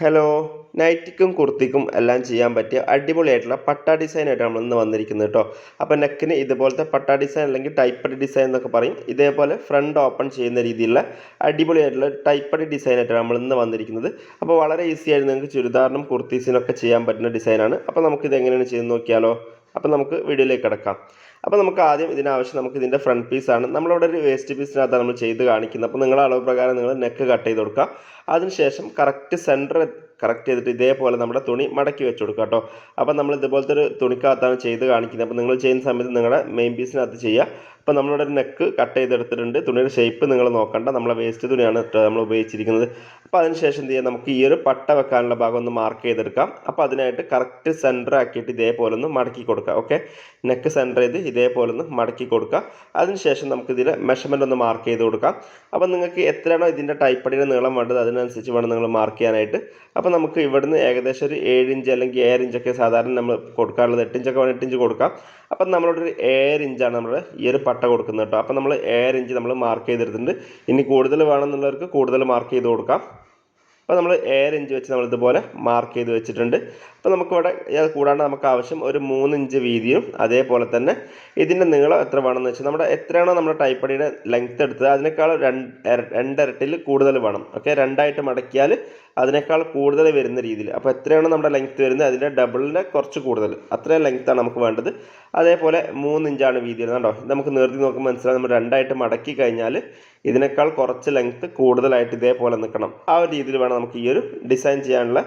Hello നൈറ്റിക്കും കുർത്തിക്കും എല്ലാം ചെയ്യാൻ പറ്റിയ അടിപൊളിയായിട്ടുള്ള പട്ട ഡിസൈനായിട്ട് നമ്മൾ ഇന്ന് വന്നിരിക്കുന്നത് കേട്ടോ അപ്പോൾ നെക്കിന് ഇതുപോലത്തെ പട്ട ഡിസൈൻ അല്ലെങ്കിൽ ടൈപ്പടി ഡിസൈൻ എന്നൊക്കെ പറയും. ഇതേപോലെ ഫ്രണ്ട് ഓപ്പൺ ചെയ്യുന്ന രീതിയിലുള്ള അടിപൊളിയായിട്ടുള്ള ടൈപ്പടി ഡിസൈനായിട്ടാണ് നമ്മൾ ഇന്ന് വന്നിരിക്കുന്നത്. അപ്പോൾ വളരെ ഈസി ആയിട്ട് നിങ്ങൾക്ക് ചുരിദാറിനും കുർത്തീസിനൊക്കെ ചെയ്യാൻ പറ്റുന്ന ഡിസൈനാണ് അപ്പോൾ നമുക്കിത് എങ്ങനെയാണ് ചെയ്ത് നോക്കിയാലോ. അപ്പോൾ നമുക്ക് വീഡിയോയിലേക്ക് കിടക്കാം. അപ്പോൾ നമുക്ക് ആദ്യം ഇതിനാവശ്യം നമുക്ക് ഇതിന്റെ ഫ്രണ്ട് പീസാണ് നമ്മളിവിടെ ഒരു വേസ്റ്റ് പീസിനകത്താണ് നമ്മൾ ചെയ്ത് കാണിക്കുന്നത്. അപ്പോൾ നിങ്ങളുടെ അളവ് പ്രകാരം നിങ്ങൾ നെക്ക് കട്ട് ചെയ്ത് കൊടുക്കുക. അതിനുശേഷം കറക്റ്റ് സെന്റർ കറക്റ്റ് ചെയ്തിട്ട് ഇതേപോലെ നമ്മുടെ തുണി മടക്കി വെച്ച് കൊടുക്കുക കേട്ടോ. അപ്പോൾ നമ്മൾ ഇതുപോലത്തെ ഒരു തുണിക്കകത്താണ് ചെയ്ത് കാണിക്കുന്നത്. അപ്പോൾ നിങ്ങൾ ചെയ്യുന്ന സമയത്ത് നിങ്ങളുടെ മെയിൻ പീസിനകത്ത് ചെയ്യുക. അപ്പോൾ നമ്മളുടെ നെക്ക് കട്ട് ചെയ്തെടുത്തിട്ടുണ്ട്. തുണിയുടെ ഷേപ്പ് നിങ്ങൾ നോക്കണ്ട. നമ്മളെ വേസ്റ്റ് തുണിയാണ് നമ്മൾ ഉപയോഗിച്ചിരിക്കുന്നത്. അപ്പോൾ അതിനുശേഷം എന്ത് ചെയ്യാം? നമുക്ക് ഈ ഒരു പട്ട വെക്കാനുള്ള ഭാഗം ഒന്ന് മാർക്ക് ചെയ്തെടുക്കാം. അപ്പോൾ അതിനായിട്ട് കറക്റ്റ് സെന്റർ ആക്കിയിട്ട് ഇതേപോലെ ഒന്ന് മടക്കി കൊടുക്കുക ഓക്കെ നെക്ക് സെന്റർ ചെയ്ത് ഇതേപോലെ ഒന്ന് മടക്കി കൊടുക്കുക അതിനുശേഷം നമുക്ക് ഇതിൽ മെഷർമെന്റ് ഒന്ന് മാർക്ക് ചെയ്ത് കൊടുക്കാം. അപ്പോൾ നിങ്ങൾക്ക് എത്രയാണോ ഇതിന്റെ ടൈപ്പടിയുടെ നീളം വേണ്ടത് അതിനനുസരിച്ച് വേണം നിങ്ങൾ മാർക്ക് ചെയ്യാനായിട്ട്. അപ്പോൾ നമുക്ക് ഇവിടുന്ന് ഏകദേശം ഒരു ഏഴ് ഇഞ്ച് അല്ലെങ്കിൽ ഏഴ് ഇഞ്ചൊക്കെ സാധാരണ നമ്മൾ കൊടുക്കാറുള്ളത്. എട്ട് ഇഞ്ചൊക്കെ വേണം എട്ട് ഇഞ്ച് കൊടുക്കാം. അപ്പം നമ്മളോട് ഒരു ഏഴ് ഇഞ്ചാണ് നമ്മൾ ഈ ഒരു പട്ട കൊടുക്കുന്നത് കേട്ടോ. അപ്പം നമ്മൾ ഏഴര ഇഞ്ച് നമ്മൾ മാർക്ക് ചെയ്തെടുത്തിട്ടുണ്ട്. ഇനി കൂടുതൽ വേണമെന്നുള്ളവർക്ക് കൂടുതൽ മാർക്ക് ചെയ്ത് കൊടുക്കാം. അപ്പോൾ നമ്മൾ ഏഴര ഇഞ്ച് വെച്ച് നമ്മൾ ഇതുപോലെ മാർക്ക് ചെയ്ത് വെച്ചിട്ടുണ്ട്. അപ്പോൾ നമുക്കിവിടെ അത് കൂടാണ്ട് നമുക്ക് ആവശ്യം ഒരു മൂന്ന് ഇഞ്ച് വീതിയും അതേപോലെ തന്നെ ഇതിന്റെ നീളം എത്ര വേണമെന്ന് വെച്ചാൽ നമ്മുടെ എത്രയാണോ നമ്മുടെ ടൈപ്പടിയുടെ ലെങ്ത് എടുത്തത് അതിനേക്കാൾ രണ്ട് രണ്ടിരട്ടിൽ കൂടുതൽ വേണം. ഓക്കെ രണ്ടായിട്ട് മടക്കിയാൽ അതിനേക്കാൾ കൂടുതൽ വരുന്ന രീതിയിൽ. അപ്പോൾ എത്രയാണ് നമ്മുടെ ലെങ്ത്ത് വരുന്നത്? അതിന്റെ ഡബിളിന്റെ കുറച്ച് കൂടുതൽ. അത്രയും ലെങ്ത്താണ് നമുക്ക് വേണ്ടത്. അതേപോലെ മൂന്ന് ഇഞ്ചാണ് വീതി വരുന്നത് ഇത് നമുക്ക് നിർത്തി നോക്കുമ്പോൾ മനസ്സിലാവും. നമ്മൾ രണ്ടായിട്ട് മടക്കി കഴിഞ്ഞാൽ ഇതിനേക്കാൾ കുറച്ച് ലെങ്ത്ത് കൂടുതലായിട്ട് ഇതേപോലെ നിൽക്കണം. ആ ഒരു രീതിയിൽ വേണം നമുക്ക് ഈ ഒരു ഡിസൈൻ ചെയ്യാനുള്ള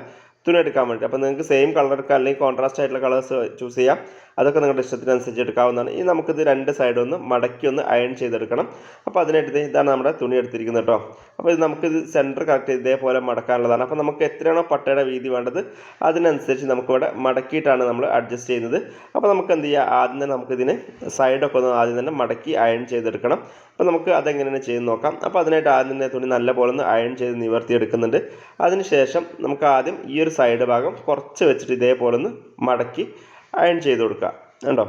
തുണി എടുക്കാൻ വേണ്ടി അപ്പോൾ നിങ്ങൾക്ക് സെയിം കളർ എടുക്കാം അല്ലെങ്കിൽ കോൺട്രാസ്റ്റ് ആയിട്ടുള്ള കളേഴ്സ് ചൂസ് ചെയ്യാം. അതൊക്കെ നിങ്ങളുടെ ഇഷ്ടത്തിനനുസരിച്ച് എടുക്കാവുന്നതാണ്. ഇനി നമുക്കിത് രണ്ട് സൈഡും ഒന്ന് മടക്കി ഒന്ന് അയൺ ചെയ്തെടുക്കണം. അപ്പോൾ അതിനായിട്ട് ഇതാണ് നമ്മുടെ തുണി എടുത്തിരിക്കുന്നത് കേട്ടോ അപ്പോൾ ഇത് നമുക്കിത് സെന്റർ കറക്റ്റ് ഇതേപോലെ മടക്കാനുള്ളതാണ്. അപ്പോൾ നമുക്ക് എത്രയാണോ പട്ടയുടെ വീതി വേണ്ടത് അതിനനുസരിച്ച് നമുക്കിവിടെ മടക്കിയിട്ടാണ് നമ്മൾ അഡ്ജസ്റ്റ് ചെയ്യുന്നത്. അപ്പോൾ നമുക്ക് എന്ത് ചെയ്യുക ആദ്യം തന്നെ നമുക്കിതിന് സൈഡൊക്കെ ഒന്ന് ആദ്യം തന്നെ മടക്കി അയൺ ചെയ്തെടുക്കണം. അപ്പോൾ നമുക്ക് അതെങ്ങനെയാണ് ചെയ്ത് നോക്കാം. അപ്പോൾ അതിനായിട്ട് ആദ്യം തന്നെ തുണി നല്ലപോലെ ഒന്ന് അയൺ ചെയ്ത് നിവർത്തി എടുക്കുന്നുണ്ട് അതിനുശേഷം നമുക്ക് ആദ്യം ഈ ഒരു സൈഡ് ഭാഗം കുറച്ച് വെച്ചിട്ട് ഇതേപോലെ ഒന്ന് മടക്കി അയൺ ചെയ്ത് കൊടുക്കുക കണ്ടോ?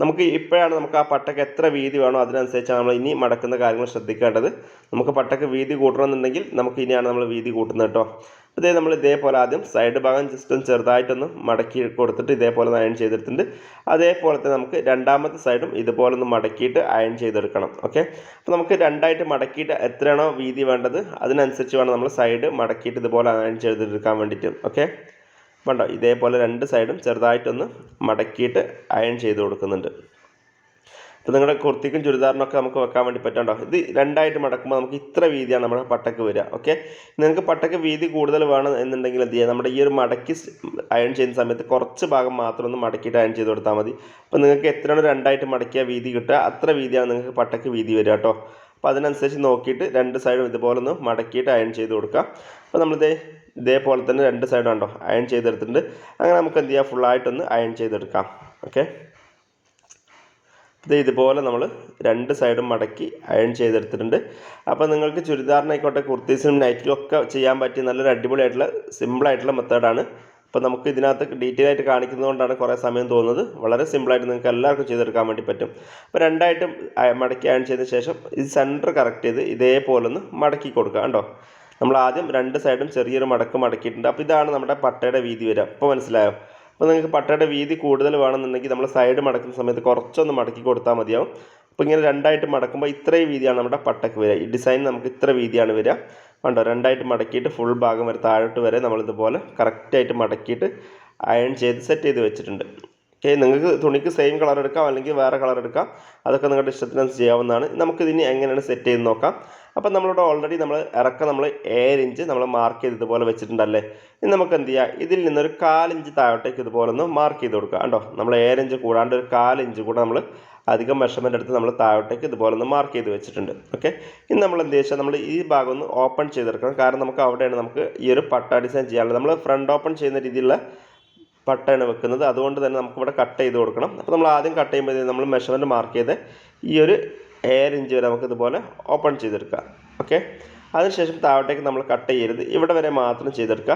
നമുക്ക് ഇപ്പോഴാണ് നമുക്ക് ആ പട്ടക്ക് എത്ര വീതി വേണോ അതിനനുസരിച്ചാണ് നമ്മൾ ഇനി മടക്കുന്ന കാര്യങ്ങൾ ശ്രദ്ധിക്കേണ്ടത്. നമുക്ക് പട്ടക്ക് വീതി കൂട്ടണമെന്നുണ്ടെങ്കിൽ നമുക്ക് ഇനിയാണ് നമ്മൾ വീതി കൂട്ടുന്നത് കേട്ടോ. അതേ നമ്മൾ ഇതേപോലെ ആദ്യം സൈഡ് ഭാഗം ജസ്റ്റ് ഒന്ന് ചെറുതായിട്ടൊന്ന് മടക്കി കൊടുത്തിട്ട് ഇതേപോലെ ഒന്ന് അയൺ ചെയ്തെടുത്തിട്ടുണ്ട്. അതേപോലെ തന്നെ നമുക്ക് രണ്ടാമത്തെ സൈഡും ഇതുപോലെ ഒന്ന് മടക്കിയിട്ട് അയൺ ചെയ്തെടുക്കണം. ഓക്കെ? അപ്പോൾ നമുക്ക് രണ്ടായിട്ട് മടക്കിയിട്ട് എത്രയാണോ വീതി വേണ്ടത് അതിനനുസരിച്ച് വേണം നമ്മൾ സൈഡ് മടക്കിയിട്ട് ഇതുപോലെ അയൺ ചെയ്തെടുക്കാൻ വേണ്ടിയിട്ട്. ഓക്കെ? വേണ്ടോ ഇതേപോലെ രണ്ട് സൈഡും ചെറുതായിട്ടൊന്ന് മടക്കിയിട്ട് അയൺ ചെയ്ത് കൊടുക്കുന്നുണ്ട്. അപ്പോൾ നിങ്ങളുടെ കുർത്തിക്കും ചുരിദാറിനൊക്കെ നമുക്ക് വെക്കാൻ വേണ്ടി പറ്റണ്ടോ ഇത് രണ്ടായിട്ട് മടക്കുമ്പോൾ നമുക്ക് ഇത്ര വീതിയാണ് നമ്മുടെ പട്ടക്ക് വരിക ഓക്കെ? നിങ്ങൾക്ക് പട്ടക്ക് വീതി കൂടുതൽ വേണം എന്നുണ്ടെങ്കിൽ എന്ത് ചെയ്യുക നമ്മുടെ ഈ ഒരു മടക്കി അയൺ ചെയ്യുന്ന സമയത്ത് കുറച്ച് ഭാഗം മാത്രം ഒന്ന് മടക്കിയിട്ട് അയൺ ചെയ്ത് കൊടുത്താൽ മതി. അപ്പോൾ നിങ്ങൾക്ക് എത്രയാണ് രണ്ടായിട്ട് മടക്കിയ വീതി കിട്ടുക അത്ര വീതിയാണ് നിങ്ങൾക്ക് പട്ടക്ക് വീതി വരിക കേട്ടോ. അപ്പോൾ അതിനനുസരിച്ച് നോക്കിയിട്ട് രണ്ട് സൈഡും ഇതുപോലെ ഒന്ന് മടക്കിയിട്ട് അയൺ ചെയ്ത് കൊടുക്കുക. അപ്പോൾ നമ്മളിതേ ഇതേപോലെ തന്നെ രണ്ട് സൈഡും ഉണ്ടോ അയൺ ചെയ്തെടുത്തിട്ടുണ്ട്. അങ്ങനെ നമുക്ക് എന്ത് ചെയ്യാം? ഫുള്ളായിട്ടൊന്ന് അയൺ ചെയ്തെടുക്കാം. ഓക്കെ ഇത് ഇതുപോലെ നമ്മൾ രണ്ട് സൈഡും മടക്കി അയൺ ചെയ്തെടുത്തിട്ടുണ്ട്. അപ്പോൾ നിങ്ങൾക്ക് ചുരിദാറിനായിക്കോട്ടെ കുർത്തീസിനും നൈറ്റിലും ഒക്കെ ചെയ്യാൻ പറ്റിയ നല്ലൊരു അടിപൊളിയായിട്ടുള്ള സിമ്പിളായിട്ടുള്ള മെത്തേഡാണ് അപ്പോൾ നമുക്ക് ഇതിനകത്ത് ഡീറ്റെയിൽ ആയിട്ട് കാണിക്കുന്നതുകൊണ്ടാണ് കുറേ സമയം തോന്നുന്നത്. വളരെ സിമ്പിളായിട്ട് നിങ്ങൾക്ക് എല്ലാവർക്കും ചെയ്തെടുക്കാൻ വേണ്ടി പറ്റും. അപ്പോൾ രണ്ടായിട്ടും മടക്കി അയൺ ചെയ്ത ശേഷം ഇത് സെന്റർ കറക്റ്റ് ചെയ്ത് ഇതേപോലെ ഒന്ന് മടക്കി കൊടുക്കുക കണ്ടോ? നമ്മൾ ആദ്യം രണ്ട് സൈഡും ചെറിയൊരു മടക്ക് മടക്കിയിട്ടുണ്ട്. അപ്പോൾ ഇതാണ് നമ്മുടെ പട്ടയുടെ വീതി വരിക. അപ്പോൾ മനസ്സിലായോ? അപ്പോൾ നിങ്ങൾക്ക് പട്ടയുടെ വീതി കൂടുതൽ വേണമെന്നുണ്ടെങ്കിൽ നമ്മൾ സൈഡ് മടക്കുന്ന സമയത്ത് കുറച്ചൊന്ന് മടക്കി കൊടുത്താൽ മതിയാവും. അപ്പോൾ ഇങ്ങനെ രണ്ടായിട്ട് മടക്കുമ്പോൾ ഇത്രയും വീതിയാണ് നമ്മുടെ പട്ടക്ക് വരിക. ഈ ഡിസൈൻ നമുക്ക് ഇത്ര വീതിയാണ് വരിക. കണ്ടോ? രണ്ടായിട്ട് മടക്കിയിട്ട് ഫുൾ ഭാഗം വരെ താഴോട്ട് വരെ നമ്മളിതുപോലെ കറക്റ്റായിട്ട് മടക്കിയിട്ട് അയൺ ചെയ്ത് സെറ്റ് ചെയ്ത് വെച്ചിട്ടുണ്ട്. ഓക്കെ നിങ്ങൾക്ക് തുണിക്ക് സെയിം കളർ എടുക്കാം അല്ലെങ്കിൽ വേറെ കളർ എടുക്കാം. അതൊക്കെ നിങ്ങളുടെ ഇഷ്ടത്തിനനുസരിച്ച് ചെയ്യാവുന്നതാണ്. നമുക്കിതിനി എങ്ങനെയാണ് സെറ്റ് ചെയ്ത് നോക്കാം. അപ്പം നമ്മളിവിടെ ഓൾറെഡി നമ്മൾ ഇറക്കം നമ്മൾ ഏഴ് ഇഞ്ച് നമ്മൾ മാർക്ക് ചെയ്ത് ഇതുപോലെ വെച്ചിട്ടുണ്ടല്ലേ? ഇനി നമുക്ക് എന്ത് ചെയ്യാം? ഇതിൽ നിന്നൊരു കാലിഞ്ച് താഴോട്ടേക്ക് ഇതുപോലെ ഒന്ന് മാർക്ക് ചെയ്ത് കൊടുക്കുക. കണ്ടോ? നമ്മൾ ഏഴ് ഇഞ്ച് കൂടാണ്ട് ഒരു കാലിഞ്ച് കൂടെ നമ്മൾ അധികം മെഷർമെന്റ് എടുത്ത് നമ്മൾ താഴോട്ടേക്ക് ഇതുപോലെ ഒന്ന് മാർക്ക് ചെയ്ത് വെച്ചിട്ടുണ്ട്. ഓക്കെ ഇനി നമ്മൾ എന്ത് വെച്ചാൽ നമ്മൾ ഈ ഭാഗം ഒന്ന് ഓപ്പൺ ചെയ്തെടുക്കണം. കാരണം നമുക്ക് അവിടെയാണ് നമുക്ക് ഈ ഒരു പട്ട ഡിസൈൻ ചെയ്യാനുള്ളത്. നമ്മൾ ഫ്രണ്ട് ഓപ്പൺ ചെയ്യുന്ന രീതിയിലുള്ള പട്ടയാണ് വെക്കുന്നത്. അതുകൊണ്ട് തന്നെ നമുക്കിവിടെ കട്ട് ചെയ്ത് കൊടുക്കണം. അപ്പോൾ നമ്മൾ ആദ്യം കട്ട് ചെയ്യുമ്പോൾ നമ്മൾ മെഷർമെന്റ് മാർക്ക് ചെയ്ത് ഈ ഒരു ഏഴ് ഇഞ്ച് വരെ നമുക്കിതുപോലെ ഓപ്പൺ ചെയ്തെടുക്കാം ഓക്കെ അതിനുശേഷം താഴോട്ടേക്ക് നമ്മൾ കട്ട് ചെയ്യരുത്. ഇവിടെ വരെ മാത്രം ചെയ്തെടുക്കുക.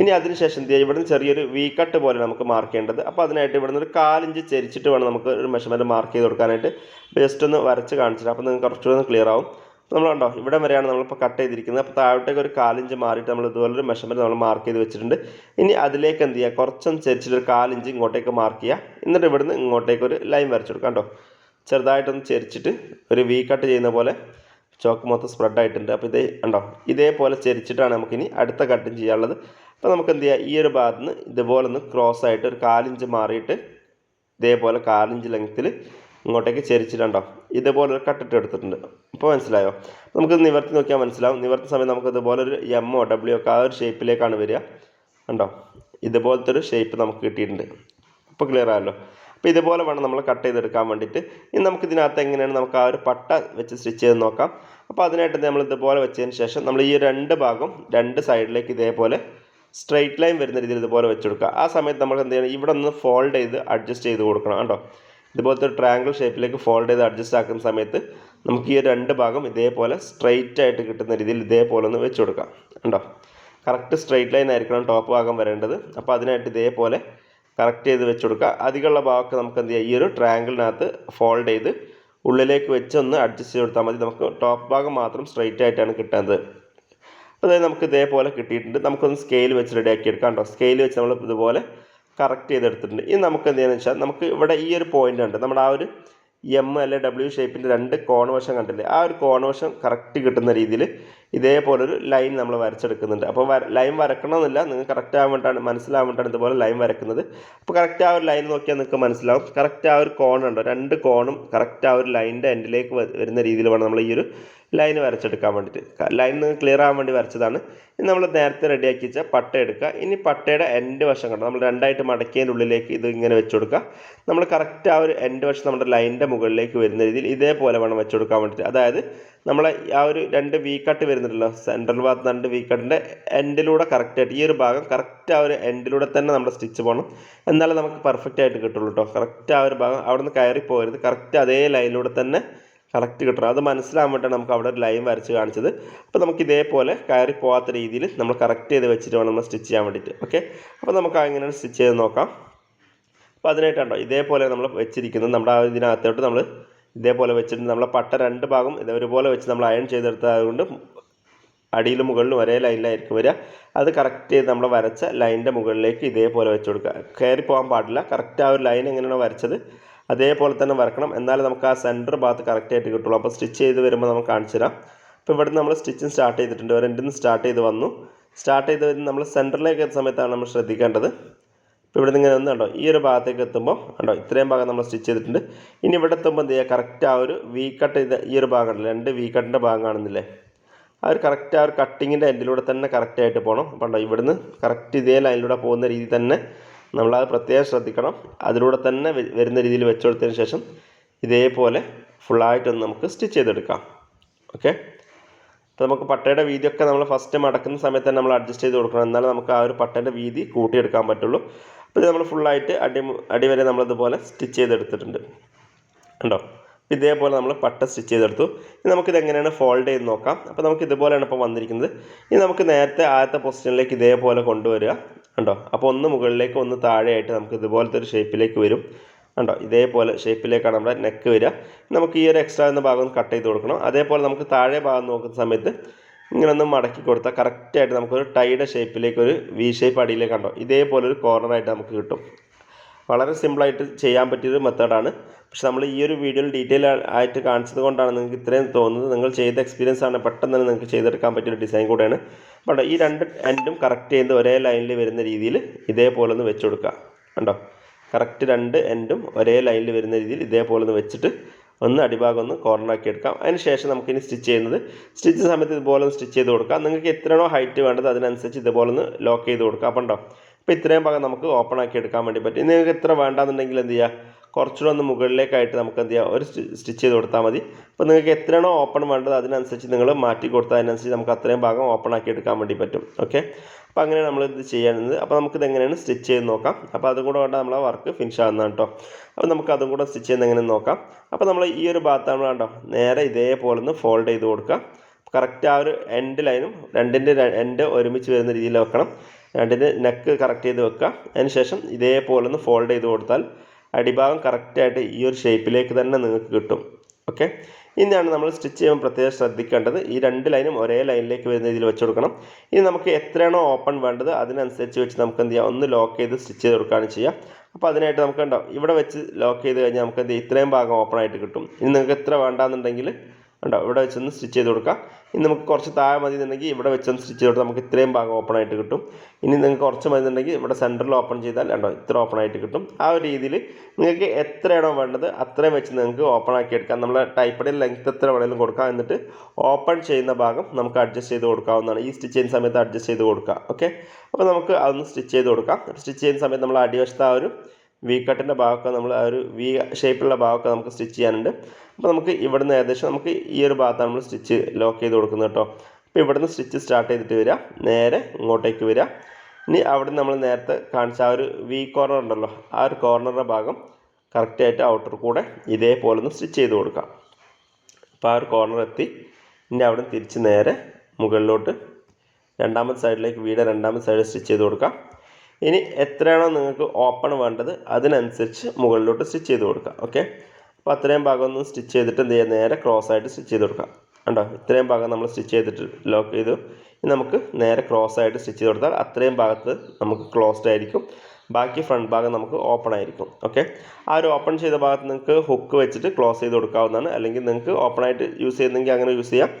ഇനി അതിനുശേഷം എന്ത് ചെയ്യുക? ഇവിടുന്ന് ചെറിയൊരു വി കട്ട് പോലെ നമുക്ക് മാർക്ക് ചെയ്യേണ്ടത്. അപ്പോൾ അതിനായിട്ട് ഇവിടുന്ന് ഒരു കാലിഞ്ച് ചെരിച്ചിട്ട് വേണം നമുക്ക് ഒരു മെഷർമെന്റ് മാർക്ക് ചെയ്ത് കൊടുക്കാനായിട്ട്. ജസ്റ്റ് ഒന്ന് വരച്ച് കാണിച്ചിട്ട്. അപ്പോൾ നിങ്ങൾക്ക് കുറച്ചുകൂടി ഒന്ന് ക്ലിയർ ആവും. നമ്മൾ കണ്ടോ? ഇവിടെ വരെയാണ് നമ്മളിപ്പോൾ കട്ട് ചെയ്തിരിക്കുന്നത്. അപ്പോൾ താഴോട്ടേക്ക് ഒരു കാലിഞ്ച് മാറിയിട്ട് നമ്മൾ ഇതുപോലെ ഒരു മെഷർമെന്റ് നമ്മൾ മാർക്ക് ചെയ്ത് വെച്ചിട്ടുണ്ട്. ഇനി അതിലേക്ക് എന്ത് ചെയ്യുക? കുറച്ചൊന്ന് ചെരിച്ചിട്ട് ഒരു കാലിഞ്ച് ഇങ്ങോട്ടേക്ക് മാർക്ക് ചെയ്യുക. എന്നിട്ട് ഇവിടുന്ന് ഇങ്ങോട്ടേക്ക് ഒരു ലൈൻ വരച്ചു കൊടുക്കാം കേട്ടോ ചെറുതായിട്ടൊന്ന് ചെരിച്ചിട്ട് ഒരു വി കട്ട് ചെയ്യുന്ന പോലെ ചോക്ക് മൊത്തം സ്പ്രെഡ് ആയിട്ടുണ്ട്. അപ്പോൾ ഇതേ ഉണ്ടോ ഇതേപോലെ ചെരിച്ചിട്ടാണ് നമുക്കിനി അടുത്ത കട്ടും ചെയ്യാനുള്ളത്. അപ്പോൾ നമുക്ക് എന്ത് ചെയ്യാം? ഈ ഒരു ഭാഗത്ത് നിന്ന് ഇതുപോലെ ഒന്ന് ക്രോസ് ആയിട്ട് ഒരു കാലിഞ്ച് മാറിയിട്ട് ഇതേപോലെ കാലിഞ്ച് ലെങ്ത്തിൽ ഇങ്ങോട്ടേക്ക് ചെരിച്ചിട്ടുണ്ടോ ഇതുപോലെ ഒരു കട്ടിട്ട് എടുത്തിട്ടുണ്ട്. അപ്പോൾ മനസ്സിലായോ? നമുക്ക് നിവർത്തി നോക്കിയാൽ മനസ്സിലാവും. നിവർത്തി സമയം നമുക്ക് ഇതുപോലെ ഒരു എമ്മോ ഡബ്ല്യു ഒക്കെ ആ ഒരു ഷേപ്പിലേക്കാണ് വരിക. ഉണ്ടോ ഇതുപോലത്തെ ഒരു ഷേപ്പ് നമുക്ക് കിട്ടിയിട്ടുണ്ട്. അപ്പോൾ ക്ലിയർ ആയല്ലോ? അപ്പോൾ ഇതുപോലെ വേണം നമ്മൾ കട്ട് ചെയ്തെടുക്കാൻ വേണ്ടിയിട്ട്. ഇനി നമുക്ക് ഇതിനകത്ത് എങ്ങനെയാണ് നമുക്ക് ആ ഒരു പട്ട വെച്ച് സ്റ്റിച്ച് ചെയ്ത് നോക്കാം. അപ്പോൾ അതിനായിട്ട് നമ്മൾ ഇതുപോലെ വെച്ചതിന് ശേഷം നമ്മൾ ഈ രണ്ട് ഭാഗം രണ്ട് സൈഡിലേക്ക് ഇതേപോലെ സ്ട്രെയിറ്റ് ലൈൻ വരുന്ന രീതിയിൽ ഇതുപോലെ വെച്ച് കൊടുക്കുക. ആ സമയത്ത് നമ്മൾ എന്ത് ചെയ്യണം? ഇവിടെ ഒന്ന് ഫോൾഡ് ചെയ്ത് അഡ്ജസ്റ്റ് ചെയ്ത് കൊടുക്കണം കേട്ടോ. ഇതുപോലത്തെ ഒരു ട്രയാങ്കിൾ ഷേപ്പിലേക്ക് ഫോൾഡ് ചെയ്ത് അഡ്ജസ്റ്റ് ആക്കുന്ന സമയത്ത് നമുക്ക് ഈ രണ്ട് ഭാഗം ഇതേപോലെ സ്ട്രെയിറ്റ് ആയിട്ട് കിട്ടുന്ന രീതിയിൽ ഇതേപോലെ ഒന്ന് വെച്ച് കൊടുക്കാം. കണ്ടോ? കറക്റ്റ് സ്ട്രെയിറ്റ് ലൈൻ ആയിരിക്കണം ടോപ്പ് ഭാഗം വരേണ്ടത്. അപ്പോൾ അതിനായിട്ട് ഇതേപോലെ കറക്റ്റ് ചെയ്ത് വെച്ച് കൊടുക്കുക. അധികമുള്ള ഭാഗമൊക്കെ നമുക്ക് എന്ത് ചെയ്യാം? ഈ ഒരു ട്രയാങ്കിളിനകത്ത് ഫോൾഡ് ചെയ്ത് ഉള്ളിലേക്ക് വെച്ച് ഒന്ന് അഡ്ജസ്റ്റ് ചെയ്ത് കൊടുത്താൽ മതി. നമുക്ക് ടോപ്പ് ഭാഗം മാത്രം സ്ട്രെയിറ്റ് ആയിട്ടാണ് കിട്ടുന്നത് അതായത് നമുക്ക് ഇതേപോലെ കിട്ടിയിട്ടുണ്ട്. നമുക്കൊന്ന് സ്കെയിൽ വെച്ച് റെഡിയാക്കി എടുക്കാം കേട്ടോ. സ്കെയിൽ വെച്ച് നമ്മൾ ഇതുപോലെ കറക്റ്റ് ചെയ്തെടുത്തിട്ടുണ്ട് ഇനി നമുക്ക് എന്ത് ചെയ്യുന്നത് വെച്ചാൽ നമുക്ക് ഇവിടെ ഈ ഒരു പോയിന്റ് ഉണ്ട്. നമ്മുടെ ആ ഒരു എം അല്ലെ ഡബ്ല്യു ഷേപ്പിന്റെ രണ്ട് കോണവശം കണ്ടില്ലേ? ആ ഒരു കോണവശം കറക്റ്റ് കിട്ടുന്ന രീതിയിൽ ഇതേപോലെ ഒരു ലൈൻ നമ്മൾ വരച്ചെടുക്കുന്നുണ്ട് അപ്പോൾ ലൈൻ വരക്കണമെന്നില്ല. നിങ്ങൾക്ക് കറക്റ്റ് ആവാൻ വേണ്ടിയിട്ടാണ് മനസ്സിലാവാൻ ഇതുപോലെ ലൈൻ വരക്കുന്നത്. അപ്പോൾ കറക്റ്റ് ആ ഒരു ലൈൻ നോക്കിയാൽ നിങ്ങൾക്ക് മനസ്സിലാവും. കറക്റ്റ് ആ ഒരു കോണുണ്ടോ രണ്ട് കോണും കറക്റ്റ് ആ ഒരു ലൈനിന്റെ എൻഡിലേക്ക് വരുന്ന രീതിയിൽ വേണം നമ്മൾ ഈ ഒരു ലൈൻ വരച്ചെടുക്കാൻ വേണ്ടിയിട്ട്. ലൈൻ ക്ലിയർ ആവാൻ വേണ്ടി വരച്ചതാണ്. ഇനി നമ്മൾ നേരത്തെ റെഡിയാക്കി വെച്ച പട്ട എടുക്കുക. ഇനി പട്ടയുടെ എൻഡ് വശം കണ്ടോ? നമ്മൾ രണ്ടായിട്ട് മടക്കിയതിന്റെ ഉള്ളിലേക്ക് ഇത് ഇങ്ങനെ വെച്ച് കൊടുക്കുക. നമ്മൾ കറക്റ്റ് ആ ഒരു എൻഡ് വശം നമ്മുടെ ലൈനിന്റെ മുകളിലേക്ക് വരുന്ന രീതിയിൽ ഇതേപോലെ വേണം വെച്ച് കൊടുക്കാൻ വേണ്ടിയിട്ട്. അതായത് നമ്മളെ ആ ഒരു രണ്ട് വി കട്ട് വരുന്നുണ്ടല്ലോ. സെൻട്രൽ ഭാഗത്ത് രണ്ട് വി കട്ടിന്റെ എൻഡിലൂടെ കറക്റ്റായിട്ട് ഈ ഒരു ഭാഗം കറക്റ്റ് ആ ഒരു എൻഡിലൂടെ തന്നെ നമ്മൾ സ്റ്റിച്ച് പോകണം എന്നാലേ നമുക്ക് പെർഫെക്റ്റ് ആയിട്ട് കിട്ടുള്ളൂ കേട്ടോ കറക്റ്റ് ആ ഒരു ഭാഗം അവിടെ നിന്ന് കയറി പോകരുത് കറക്റ്റ് അതേ ലൈനിലൂടെ തന്നെ കറക്റ്റ് കിട്ടണം. അത് മനസ്സിലാകാൻ വേണ്ടിയാണ് നമുക്ക് അവിടെ ഒരു ലൈൻ വരച്ച് കാണിച്ചത്. അപ്പോൾ നമുക്ക് ഇതേപോലെ കയറി പോകാത്ത രീതിയിൽ നമ്മൾ കറക്റ്റ് ചെയ്ത് വെച്ചിട്ട് വേണം നമ്മൾ സ്റ്റിച്ച് ചെയ്യാൻ വേണ്ടിയിട്ട്. ഓക്കെ അപ്പോൾ നമുക്ക് അങ്ങനെ സ്റ്റിച്ച് ചെയ്ത് നോക്കാം. അപ്പോൾ അതിനായിട്ടുണ്ടോ ഇതേപോലെ നമ്മൾ വെച്ചിരിക്കുന്നത് നമ്മുടെ ആ ഇതിനകത്തോട്ട് നമ്മൾ ഇതേപോലെ വെച്ചിട്ട് നമ്മളെ പട്ട രണ്ട് ഭാഗം ഇതേപോലെ വെച്ച് നമ്മൾ അയൺ ചെയ്തെടുത്തതുകൊണ്ട് അടിയിലും മുകളിലും ഒരേ ലൈനിലായിരിക്കും വരിക. അത് കറക്റ്റ് ചെയ്ത് നമ്മൾ വരച്ച ലൈനിന്റെ മുകളിലേക്ക് ഇതേപോലെ വെച്ച് കൊടുക്കുക. കയറി പോകാൻ പാടില്ല. കറക്റ്റ് ആ ഒരു ലൈൻ എങ്ങനെയാണോ വരച്ചത് അതേപോലെ തന്നെ വരക്കണം. എന്നാലേ നമുക്ക് ആ സെന്റർ ഭാഗത്ത് കറക്റ്റ് ആയിട്ട് കിട്ടുള്ളൂ. അപ്പോൾ സ്റ്റിച്ച് ചെയ്ത് വരുമ്പോൾ നമുക്ക് കാണിച്ചു തരാം. അപ്പോൾ ഇവിടെ നമ്മൾ സ്റ്റിച്ചിങ് സ്റ്റാർട്ട് ചെയ്തിട്ടുണ്ട്. ഒരു നിന്ന് സ്റ്റാർട്ട് ചെയ്ത് വന്നു. സ്റ്റാർട്ട് ചെയ്ത് വരുന്ന നമ്മൾ സെന്ററിലേക്ക് എത്തുന്ന സമയത്താണ് നമ്മൾ ശ്രദ്ധിക്കേണ്ടത്. ഇപ്പോൾ ഇവിടെ നിന്ന് ഇങ്ങനെ ഒന്ന് കണ്ടോ? ഈ ഒരു ഭാഗത്തേക്ക് എത്തുമ്പോൾ കണ്ടോ? ഇത്രയും ഭാഗം നമ്മൾ സ്റ്റിച്ച് ചെയ്തിട്ടുണ്ട്. ഇനി ഇവിടെ എത്തുമ്പോൾ എന്ത് ചെയ്യുക കറക്റ്റ് ആ ഒരു വി കട്ട് ചെയ്ത ഈ ഒരു ഭാഗം രണ്ട് വി കട്ടിന്റെ ഭാഗം കാണുന്നില്ലേ? ആ ഒരു കറക്റ്റ് ആ ഒരു കട്ടിങ്ങിന്റെ എൻഡിലൂടെ തന്നെ കറക്റ്റ് ആയിട്ട് പോകണം അപ്പോൾ ഉണ്ടോ ഇവിടുന്ന് കറക്റ്റ് ഇതേ ലൈനിലൂടെ പോകുന്ന രീതി തന്നെ നമ്മളത് പ്രത്യേകം ശ്രദ്ധിക്കണം. അതിലൂടെ തന്നെ വരുന്ന രീതിയിൽ വെച്ചു കൊടുത്തതിന് ശേഷം ഇതേപോലെ ഫുള്ളായിട്ടൊന്ന് നമുക്ക് സ്റ്റിച്ച് ചെയ്തെടുക്കാം. ഓക്കെ അപ്പോൾ നമുക്ക് പട്ടയുടെ വീതിയൊക്കെ നമ്മൾ ഫസ്റ്റ് മടക്കുന്ന സമയത്ത് തന്നെ നമ്മൾ അഡ്ജസ്റ്റ് ചെയ്ത് കൊടുക്കണം. എന്നാലേ നമുക്ക് ആ ഒരു പട്ടേന്റെ വീതി കൂട്ടിയെടുക്കാൻ പറ്റുള്ളൂ. അപ്പോൾ ഇത് നമ്മൾ ഫുള്ളായിട്ട് അടി അടിവരെ നമ്മളിതുപോലെ സ്റ്റിച്ച് ചെയ്തെടുത്തിട്ടുണ്ട്. ഉണ്ടോ ഇതേപോലെ നമ്മൾ പട്ട സ്റ്റിച്ച് ചെയ്തെടുത്തു. ഇനി നമുക്കിത് എങ്ങനെയാണ് ഫോൾഡ് ചെയ്ത് നോക്കാം. അപ്പോൾ നമുക്ക് ഇതുപോലെയാണ് ഇപ്പോൾ വന്നിരിക്കുന്നത്. ഇനി നമുക്ക് നേരത്തെ ആദ്യത്തെ പൊസിഷനിലേക്ക് ഇതേപോലെ കൊണ്ടുവരിക. കണ്ടോ? അപ്പോൾ ഒന്ന് മുകളിലേക്ക് ഒന്ന് താഴെയായിട്ട് നമുക്ക് ഇതുപോലത്തെ ഒരു ഷേപ്പിലേക്ക് വരും. കണ്ടോ? ഇതേപോലെ ഷേപ്പിലേക്കാണ് നമ്മുടെ നെക്ക് വരിക. നമുക്ക് ഈ ഒരു എക്സ്ട്രാ എന്ന ഭാഗം കട്ട് ചെയ്ത് കൊടുക്കണം. അതേപോലെ നമുക്ക് താഴെ ഭാഗം നോക്കുന്ന സമയത്ത് ഇങ്ങനെ ഒന്ന് മടക്കി കൊടുത്താൽ കറക്റ്റായിട്ട് നമുക്കൊരു ടൈയുടെ ഷേപ്പിലേക്ക് ഒരു വി ഷേപ്പ് അടിയിലേക്ക് കണ്ടോ? ഇതേപോലെ ഒരു കോർണറായിട്ട് നമുക്ക് കിട്ടും. വളരെ സിമ്പിളായിട്ട് ചെയ്യാൻ പറ്റിയൊരു മെത്തേഡാണ് പക്ഷെ നമ്മൾ ഈ ഒരു വീഡിയോയിൽ ഡീറ്റെയിൽ ആയിട്ട് കാണിച്ചത് കൊണ്ടാണ് നിങ്ങൾക്ക് ഇത്രയും തോന്നുന്നത്. നിങ്ങൾ ചെയ്ത എക്സ്പീരിയൻസ് ആണ് പെട്ടെന്ന് തന്നെ നിങ്ങൾക്ക് ചെയ്തെടുക്കാൻ പറ്റിയ ഒരു ഡിസൈൻ കൂടെയാണ്. കണ്ടോ ഈ രണ്ട് എൻഡും കറക്റ്റ് ചെയ്ത് ഒരേ ലൈനിൽ വരുന്ന രീതിയിൽ ഇതേപോലെ ഒന്ന് വെച്ച് കൊടുക്കുക. കണ്ടോ? കറക്റ്റ് രണ്ട് എൻഡും ഒരേ ലൈനിൽ വരുന്ന രീതിയിൽ ഇതേപോലെ ഒന്ന് വെച്ചിട്ട് ഒന്ന് അടിഭാഗം ഒന്ന് കോർണറാക്കി എടുക്കാം. അതിന് ശേഷം നമുക്കിനി സ്റ്റിച്ച് ചെയ്യുന്നത്. സ്റ്റിച്ച് സമയത്ത് ഇതുപോലെ ഒന്ന് സ്റ്റിച്ച് ചെയ്ത് കൊടുക്കാം. നിങ്ങൾക്ക് എത്രയാണോ ഹൈറ്റ് വേണ്ടത് അതിനനുസരിച്ച് ഇതുപോലെ ഒന്ന് ലോക്ക് ചെയ്ത് കൊടുക്കാം. അപ്പം ഉണ്ടോ അപ്പോൾ ഇത്രയും ഭാഗം നമുക്ക് ഓപ്പൺ ആക്കി എടുക്കാൻ വേണ്ടി പറ്റും. നിങ്ങൾക്ക് ഇത്ര വേണ്ടാന്നുണ്ടെങ്കിൽ എന്ത് ചെയ്യുക കുറച്ചുകൂടെ ഒന്ന് മുകളിലേക്കായിട്ട് നമുക്ക് എന്ത് ചെയ്യുക ഒരു സ്റ്റിച്ച് ചെയ്ത് കൊടുത്താൽ മതി. അപ്പോൾ നിങ്ങൾക്ക് എത്രയാണോ ഓപ്പൺ വേണ്ടത് അതിനനുസരിച്ച് നിങ്ങൾ മാറ്റി കൊടുത്താൽ അതിനനുസരിച്ച് നമുക്ക് അത്രയും ഭാഗം ഓപ്പൺ ആക്കി എടുക്കാൻ വേണ്ടി പറ്റും. ഓക്കെ അപ്പോൾ അങ്ങനെയാണ് നമ്മൾ ഇത് ചെയ്യുന്നത് അപ്പോൾ നമുക്കിത് എങ്ങനെയാണ് സ്റ്റിച്ച് ചെയ്ത് നോക്കാം. അപ്പോൾ അതും കൂടെ വേണ്ട നമ്മളെ വർക്ക് ഫിനിഷ് ആകുന്നതാണ് കേട്ടോ അപ്പോൾ നമുക്ക് അതും കൂടെ സ്റ്റിച്ച് ചെയ്യുന്ന എങ്ങനെ നോക്കാം. അപ്പോൾ നമ്മൾ ഈ ഒരു ഭാഗത്താണ് കണ്ടോ? നേരെ ഇതേപോലെ ഒന്ന് ഫോൾഡ് ചെയ്ത് കൊടുക്കുക. കറക്റ്റ് ആ ഒരു എൻഡ് ലൈനും രണ്ടിന്റെ എൻഡ് ഒരുമിച്ച് വരുന്ന രീതിയിൽ വെക്കണം. രണ്ടിന്റെ നെക്ക് കറക്റ്റ് ചെയ്ത് വെക്കുക അതിന് ശേഷം ഇതേപോലെ ഒന്ന് ഫോൾഡ് ചെയ്ത് കൊടുത്താൽ അടിഭാഗം കറക്റ്റായിട്ട് ഈ ഒരു ഷേപ്പിലേക്ക് തന്നെ നിങ്ങൾക്ക് കിട്ടും. ഓക്കെ ഇനിയാണ് നമ്മൾ സ്റ്റിച്ച് ചെയ്യുമ്പോൾ പ്രത്യേകം ശ്രദ്ധിക്കേണ്ടത്. ഈ രണ്ട് ലൈനും ഒരേ ലൈനിലേക്ക് വരുന്ന രീതിയിൽ വെച്ച് കൊടുക്കണം. ഇനി നമുക്ക് എത്രയാണോ ഓപ്പൺ വേണ്ടത് അതിനനുസരിച്ച് വെച്ച് നമുക്ക് എന്ത് ചെയ്യാം? ഒന്ന് ലോക്ക് ചെയ്ത് സ്റ്റിച്ച് ചെയ്ത് കൊടുക്കുകയാണ് ചെയ്യുക. അപ്പോൾ അതിനായിട്ട് നമുക്ക് ഉണ്ടാവും ഇവിടെ വെച്ച് ലോക്ക് ചെയ്ത് കഴിഞ്ഞാൽ നമുക്ക് എന്ത് ഇത്രയും ഭാഗം ഓപ്പൺ ആയിട്ട് കിട്ടും. ഇനി നിങ്ങൾക്ക് എത്ര വേണ്ടാന്നുണ്ടെങ്കിൽ ഉണ്ടോ ഇവിടെ വെച്ചൊന്ന് സ്റ്റിച്ച് ചെയ്ത് കൊടുക്കാം. ഇനി നമുക്ക് കുറച്ച് താഴെ മതി എന്നുണ്ടെങ്കിൽ ഇവിടെ വെച്ചൊന്ന് സ്റ്റിച്ച് ചെയ്ത് നമുക്ക് ഇത്രയും ഭാഗം ഓപ്പൺ ആയിട്ട് കിട്ടും. ഇനി നിങ്ങൾക്ക് കുറച്ച് മതി എന്നുണ്ടെങ്കിൽ ഇവിടെ സെന്ററിൽ ഓപ്പൺ ചെയ്താൽ ഉണ്ടോ ഇത്ര ഓപ്പൺ ആയിട്ട് കിട്ടും. ആ ഒരു രീതിയിൽ നിങ്ങൾക്ക് എത്രയാണോ വേണ്ടത് അത്രയും വെച്ച് നിങ്ങൾക്ക് ഓപ്പൺ ആക്കി എടുക്കാം. നമ്മളെ ടൈപ്പടിയിൽ ലെങ്ത് എത്ര വേണമെങ്കിലും കൊടുക്കാം എന്നിട്ട് ഓപ്പൺ ചെയ്യുന്ന ഭാഗം നമുക്ക് അഡ്ജസ്റ്റ് ചെയ്ത് കൊടുക്കാവുന്നതാണ്. ഈ സ്റ്റിച്ച് ചെയ്യുന്ന സമയത്ത് അഡ്ജസ്റ്റ് ചെയ്ത് കൊടുക്കുക. ഓക്കെ അപ്പോൾ നമുക്ക് അതൊന്ന് സ്റ്റിച്ച് ചെയ്ത് കൊടുക്കാം. സ്റ്റിച്ച് ചെയ്യുന്ന സമയത്ത് നമ്മൾ അടിവശത്ത് ആ ഒരു വി കട്ടിന്റെ ഭാഗമൊക്കെ നമ്മൾ ആ ഒരു വി ഷേപ്പിലുള്ള ഭാഗമൊക്കെ നമുക്ക് സ്റ്റിച്ച് ചെയ്യാനുണ്ട്. അപ്പോൾ നമുക്ക് ഇവിടുന്ന് ഏകദേശം നമുക്ക് ഈ ഒരു ഭാഗത്താണ് നമ്മൾ സ്റ്റിച്ച് ലോക്ക് ചെയ്ത് കൊടുക്കുന്നത് കേട്ടോ. അപ്പോൾ ഇവിടുന്ന് സ്റ്റിച്ച് സ്റ്റാർട്ട് ചെയ്തിട്ട് വരിക. നേരെ ഇങ്ങോട്ടേക്ക് വരിക. ഇനി അവിടെ നമ്മൾ നേരത്തെ കാണിച്ച ആ ഒരു വി കോർണർ ഉണ്ടല്ലോ. ആ ഒരു കോർണറിന്റെ ഭാഗം കറക്റ്റായിട്ട് ഔട്ടർ കൂടെ ഇതേപോലെ ഒന്ന് സ്റ്റിച്ച് ചെയ്ത് കൊടുക്കാം. അപ്പോൾ ആ ഒരു കോർണർ എത്തി. ഇനി അവിടെ തിരിച്ച് നേരെ മുകളിലോട്ട് രണ്ടാമത്തെ സൈഡിലേക്ക് വീട് രണ്ടാമത്തെ സൈഡ് സ്റ്റിച്ച് ചെയ്ത് കൊടുക്കാം. ഇനി എത്രയാണോ നിങ്ങൾക്ക് ഓപ്പൺ വേണ്ടത് അതിനനുസരിച്ച് മുകളിലോട്ട് സ്റ്റിച്ച് ചെയ്ത് കൊടുക്കാം. ഓക്കെ അപ്പോൾ അത്രയും ഭാഗം ഒന്ന് സ്റ്റിച്ച് ചെയ്തിട്ട് എന്ത് ചെയ്യുക നേരെ ക്രോസ് ആയിട്ട് സ്റ്റിച്ച് ചെയ്ത് കൊടുക്കാം. കണ്ടോ? ഇത്രയും ഭാഗം നമ്മൾ സ്റ്റിച്ച് ചെയ്തിട്ട് ലോക്ക് ചെയ്തു. ഇനി നമുക്ക് നേരെ ക്രോസ് ആയിട്ട് സ്റ്റിച്ച് ചെയ്ത് കൊടുത്താൽ അത്രയും ഭാഗത്ത് നമുക്ക് ക്ലോസ്ഡ് ആയിരിക്കും. ബാക്കി ഫ്രണ്ട് ഭാഗം നമുക്ക് ഓപ്പൺ ആയിരിക്കും. ഓക്കെ ആ ഒരു ഓപ്പൺ ചെയ്ത ഭാഗത്ത് നിങ്ങൾക്ക് ഹുക്ക് വെച്ചിട്ട് ക്ലോസ് ചെയ്ത് കൊടുക്കാവുന്നതാണ്. അല്ലെങ്കിൽ നിങ്ങൾക്ക് ഓപ്പൺ ആയിട്ട് യൂസ് ചെയ്യുന്നെങ്കിൽ അങ്ങനെ യൂസ് ചെയ്യാം.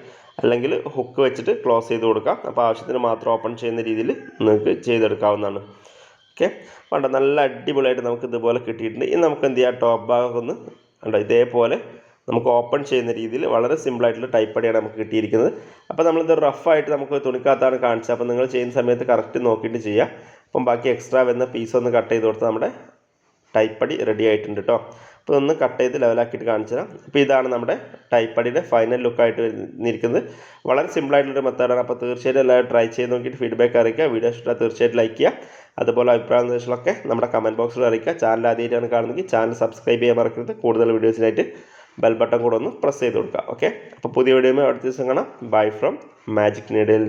അല്ലെങ്കിൽ ഹുക്ക് വെച്ചിട്ട് ക്ലോസ് ചെയ്ത് കൊടുക്കാം. അപ്പോൾ ആവശ്യത്തിന് മാത്രം ഓപ്പൺ ചെയ്യുന്ന രീതിയിൽ നിങ്ങൾക്ക് ചെയ്തെടുക്കാവുന്നതാണ്. ഓക്കെ വേണ്ട നല്ല അടിപൊളിയായിട്ട് നമുക്ക് ഇതുപോലെ കിട്ടിയിട്ടുണ്ട്. ഇനി നമുക്ക് എന്ത് ചെയ്യാം? ടോപ്പ് ഭാഗം ഒന്ന് കണ്ടോ? ഇതേപോലെ നമുക്ക് ഓപ്പൺ ചെയ്യുന്ന രീതിയിൽ വളരെ സിമ്പിളായിട്ടുള്ള ടൈപ്പ് അടിയാണ് നമുക്ക് കിട്ടിയിരിക്കുന്നത്. അപ്പോൾ നമ്മളിത് റഫായിട്ട് നമുക്ക് തുണിക്കാത്താണ് കാണിച്ചത്. അപ്പോൾ നിങ്ങൾ ചെയ്യുന്ന സമയത്ത് കറക്റ്റ് നോക്കിയിട്ട് ചെയ്യുക. അപ്പം ബാക്കി എക്സ്ട്രാ വരുന്ന പീസ് ഒന്ന് കട്ട് ചെയ്ത് കൊടുത്ത് നമ്മുടെ ടൈപ്പടി റെഡി ആയിട്ടുണ്ട് കേട്ടോ അപ്പോൾ ഒന്ന് കട്ട് ചെയ്ത് ലെവലാക്കിയിട്ട് കാണിച്ചു തരാം. അപ്പോൾ ഇതാണ് നമ്മുടെ ടൈപ്പടിയുടെ ഫൈനൽ ലുക്കായിട്ട് വരുന്നിരിക്കുന്നത് വളരെ സിമ്പിളായിട്ടുള്ളൊരു മെത്തേഡാണ് അപ്പോൾ തീർച്ചയായിട്ടും എല്ലാവരും ട്രൈ ചെയ്ത് നോക്കിയിട്ട് ഫീഡ്ബാക്ക് അറിയിക്കുക. വീഡിയോ ഇഷ്ടം തീർച്ചയായിട്ടും ലൈക്ക് ചെയ്യുക. അതുപോലെ അഭിപ്രായ നിർദ്ദേശങ്ങളൊക്കെ നമ്മുടെ കമന്റ് ബോക്സിൽ അറിയിക്കുക. ചാനൽ ആദ്യമായിട്ടാണ് കാണുന്നെങ്കിൽ ചാനൽ സബ്സ്ക്രൈബ് ചെയ്യാൻ മറക്കരുത്. കൂടുതൽ വീഡിയോസിനായിട്ട് ബെൽ ബട്ടൺ കൂടെ ഒന്ന് പ്രസ് ചെയ്ത് കൊടുക്കുക. ഓക്കെ അപ്പോൾ പുതിയ വീഡിയോയുമായി അടുത്ത ദിവസം കാണാം. Bye from magic needle